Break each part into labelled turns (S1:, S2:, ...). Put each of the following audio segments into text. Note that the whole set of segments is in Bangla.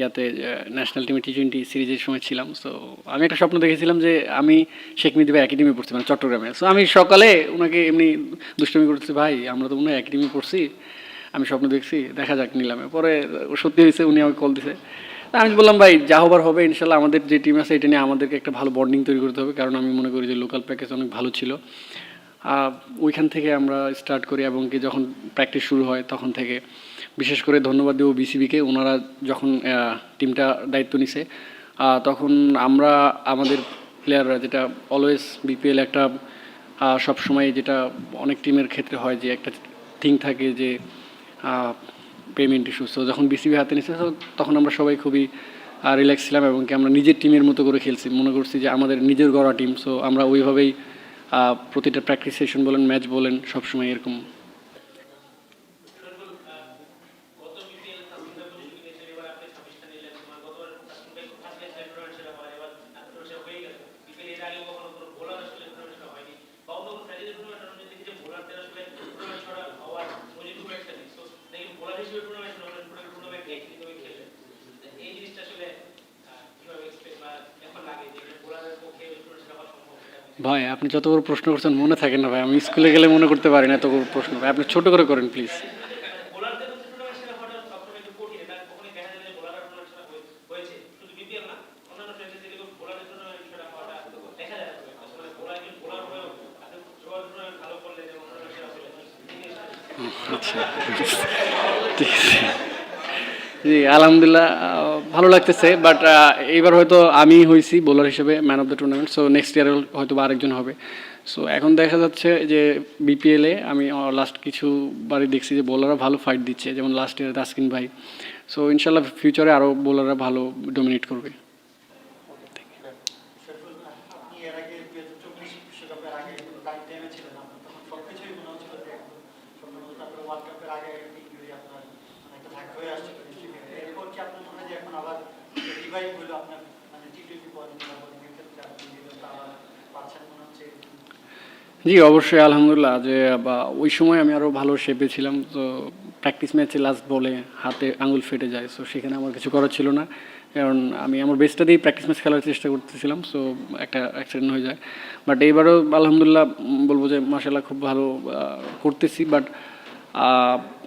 S1: ইয়াতে ন্যাশনাল টিমে টি টোয়েন্টি সিরিজের সময় ছিলাম। সো আমি একটা স্বপ্ন দেখেছিলাম যে আমি শেখ মেহেদি একাডেমি পড়ছি মানে চট্টগ্রামে। সো আমি সকালে ওনাকে এমনি দুষ্টমি করতেছি, ভাই, আমরা তো মনে হয় একই টিমে পড়ছি। আমি স্বপ্ন দেখছি, দেখা যাক, নিলামে। পরে সত্যি হয়েছে, উনি আমাকে কল দিছে। আমি বললাম, ভাই, যা হবার হবে, ইনশাল্লাহ আমাদের যে টিম আছে, এটা নিয়ে আমাদেরকে একটা ভালো বন্ডিং তৈরি করতে হবে। কারণ আমি মনে করি যে লোকাল প্যাকেজ অনেক ভালো ছিল। ওইখান থেকে আমরা স্টার্ট করি এবং কি যখন প্র্যাকটিস শুরু হয়, তখন থেকে। বিশেষ করে ধন্যবাদ দেবো বিসিবিকে। ওনারা যখন টিমটা দায়িত্ব নিছে তখন আমরা আমাদের প্লেয়াররা যেটা অলওয়েজ বিপিএল একটা সব সময় যেটা অনেক টিমের ক্ষেত্রে হয় যে একটা থিং থাকে যে পেমেন্ট ইস্যু সো যখন বিসিবি হাতে নিছে তখন আমরা সবাই খুবই রিল্যাক্স ছিলাম এবং কি আমরা নিজের টিমের মতো করে খেলছি। মনে করছি যে আমাদের নিজের গড়া টিম সো আমরা ওইভাবেই প্রতিটা প্র্যাকটিস সেশন বলেন ম্যাচ বলেন, সবসময় এরকম
S2: গত বিপিএল তাসকিন ভাই পঁচিশ উইকেট নিয়েছেন এবার আপনি ছাব্বিশটা নিলেন তোমার গতবার তাসকিন ভাই খুব ফার্স্ট ম্যাচ টুর্নামেন্ট সেরা হয় এবার টুর্নামেন্ট সেরা হয়ে গেছে বিপিএল এর আগে কখনো কোনো বোলার আসলে টুর্নামেন্ট সেরা হয়নি বা অন্য কোনো ফ্র্যাঞ্চাইজি টুর্নামেন্ট আমরা দেখি যে বোলারদের আসলে টুর্নামেন্ট সেরা হওয়ার সুযোগ খুব একটা নেই তো দেখি বোলার হিসেবে টুর্নামেন্ট সেরা হলেন পুরো টুর্নামেন্ট একইভাবে খেললেন তো এই জিনিসটা আসলে আহ, কীভাবে এক্সপেক্ট বা এখন লাগে যে বোলারের পক্ষে টুর্নামেন্ট সেরা হওয়া সম্ভব এটা আপনি
S1: ভাই, আপনি যত বড় প্রশ্ন করছেন, মনে থাকে না ভাই, আমি স্কুলে গেলে মনে করতে পারি না এত বড় প্রশ্ন। ভাই, আপনি ছোট করে করেন, প্লিজ। আছে। জি, আলহামদুলিল্লাহ ভালো লাগতেছে বাট এইবার হয়তো আমি হয়েছি বোলার হিসেবে man of the tournament so next year হয়তো বা আরেকজন হবে। সো এখন দেখা যাচ্ছে যে বিপিএলে আমি লাস্ট কিছু বারে দেখছি যে বোলাররা ভালো ফাইট দিচ্ছে, যেমন লাস্ট ইয়ারে তাসকিন ভাই। সো ইনশাল্লাহ ফিউচারে আরও বোলাররা ভালো ডোমিনেট করবে।
S3: আপনার যে এখন আবার রিভাইভ হলো আপনার মানে আপনি যেটা পাচ্ছেন মনে হচ্ছে
S1: জি, অবশ্যই, আলহামদুলিল্লাহ, যে, বা, ওই সময় আমি আরও ভালো শেপে ছিলাম, তো প্র্যাকটিস ম্যাচে লাস্ট বলে হাতে আঙুল ফেটে যায় সো সেখানে আমার কিছু করার ছিল না, কারণ আমি আমার বেস্টটা দিয়েই প্র্যাকটিস ম্যাচ খেলার চেষ্টা করতেছিলাম সো একটা অ্যাক্সিডেন্ট হয়ে যায়। বাট এইবারও, আলহামদুলিল্লাহ বলব যে মাসাল্লাহ খুব ভালো করতেছি বাট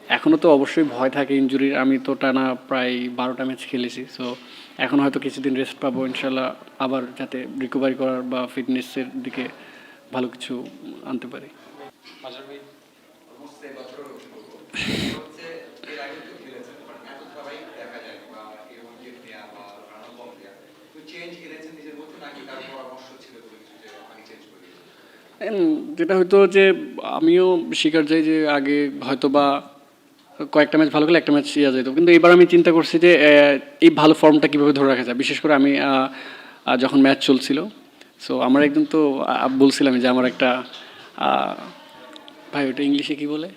S1: এখনও তো অবশ্যই ভয় থাকে ইনজুরির আমি তো টানা প্রায় বারোটা ম্যাচ খেলেছি সো এখন হয়তো কিছুদিন রেস্ট পাবো ইনশাল্লাহ আবার যাতে রিকভারি করার বা ফিটনেসের দিকে ভালো কিছু আনতে পারি। যেটা হয়তো যে আমিও স্বীকার চাই যে আগে হয়তো বা কয়েকটা ম্যাচ ভালো খেলে একটা ম্যাচ ইয়া যেত কিন্তু এবার আমি চিন্তা করছি যে এই ভালো ফর্মটা কীভাবে ধরে রাখা যায়? বিশেষ করে আমি যখন ম্যাচ চলছিল সো আমার একদিন তো বলছিলাম যে আমার একটা ভাই ওটা ইংলিশে কী বলে?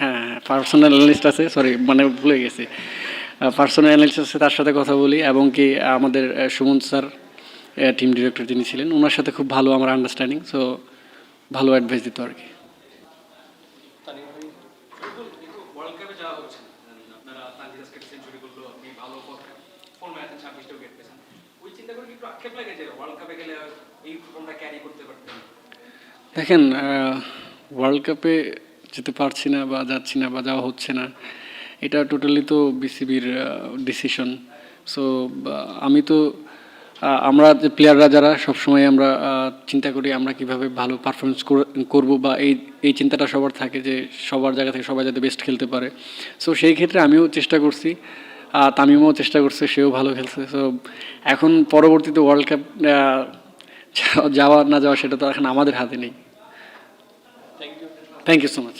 S1: হ্যাঁ পার্সোনাল অ্যানালিস্ট আছে সরি মানে ভুলে গেছি। পার্সোনাল অ্যানালিস্ট আছে, তার সাথে কথা বলি, এবং কি, আমাদের সুমন স্যার টিম ডিরেক্টর যিনি ছিলেন ওনার সাথে খুব ভালো আমার আন্ডারস্ট্যান্ডিং সো ভালো অ্যাডভাইস দিত আর কি
S4: ওয়ার্ল্ড কাপে যাওয়া হচ্ছে সেঞ্চুরি করল, আপনি ভালো ফর্মে আছেন ছাব্বিশটা উইকেট পেয়েছেন। ওই চিন্তা করে একটু আক্ষেপ লাগে যে ওয়ার্ল্ড কাপে গেলে এই ফর্মটা ক্যারি করতে পারতেন?
S1: দেখেন ওয়ার্ল্ড কাপে যেতে পারছি না বা যাচ্ছি না বা যাওয়া হচ্ছে না, এটা টোটালি তো বিসিবির ডিসিশন সো আমি তো আমরা যে প্লেয়াররা যারা সবসময় আমরা চিন্তা করি আমরা কীভাবে ভালো পারফরমেন্স করব বা এই এই চিন্তাটা সবার থাকে যে সবার জায়গা থেকে সবাই যাতে বেস্ট খেলতে পারে। সো সেই ক্ষেত্রে আমিও চেষ্টা করছি তামিমও চেষ্টা করছে, সেও ভালো খেলছে। সো এখন পরবর্তীতে ওয়ার্ল্ড কাপ যাওয়া, না যাওয়া সেটা তো এখন আমাদের হাতে নেই। Thank you so much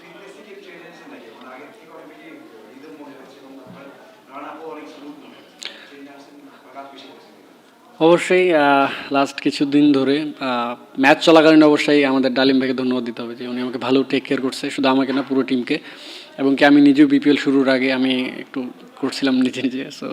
S5: simplicity change এনেছেন নাকি মানে আগের থেকে অনেক বেশি রিদম মনে হচ্ছে এবং আপনার রান আপও অনেক স্মুথ মনে হচ্ছে চেঞ্জ আসছেন বা কাজ বেশি করছেন
S1: অবশ্যই লাস্ট কিছুদিন ধরে ম্যাচ চলাকালীন অবশ্যই আমাদের ডালিম ভাইকে ধন্যবাদ দিতে হবে যে উনি আমাকে ভালো টেক কেয়ার করছে, শুধু আমাকে না পুরো টিমকে এবং কি আমি নিজেও বিপিএল শুরুর আগে আমি একটু করছিলাম নিজে নিজে সো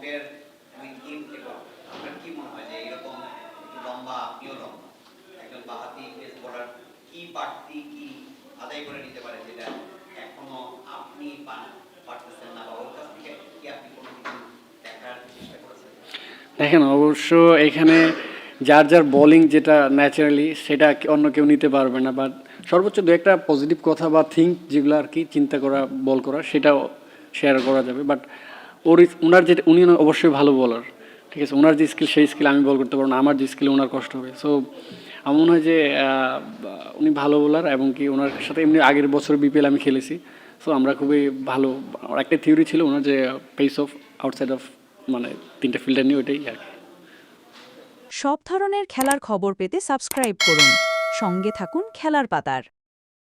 S6: এবং আপনার কি মনে হয় যে এরকম লম্বা, আপনিও লম্বা? একজন বাহাতি পেস কি কি আদায় করে নিতে পারে যেটা এখনও আপনি পান পারতেছেন না বা ওর কাছ থেকে কি আপনি কোনো কিছু দেখার চেষ্টা করেছেন?
S1: দেখেন, অবশ্য এখানে যার যার বোলিং যেটা ন্যাচারালি সেটা অন্য কেউ নিতে পারবে না বাট সর্বোচ্চ দু একটা পজিটিভ কথা বা থিঙ্ক যেগুলো আর কি চিন্তা করা বল করা, সেটাও শেয়ার করা যাবে। বাট ওর ওনার যেটা উনি অবশ্যই ভালো বলার ঠিক আছে? ওনার যে স্কিল সেই স্কিল আমি বল করতে পারব না। আমার যে স্কিল ওনার কষ্ট হবে। সো আমার মনে হয় যে উনি ভালো বোলার এবং কি ওনার সাথে এমনি আগের বছর বিপিএল আমি খেলেছি। সো আমরা খুবই ভালো। একটা থিওরি ছিল ওনার যে পেস অফ আউটসাইড অফ মানে তিনটা ফিল্ডার নিয়ে ওইটাই আর
S7: সব ধরনের খেলার খবর পেতে সাবস্ক্রাইব করুন। সঙ্গে থাকুন খেলার পাতার।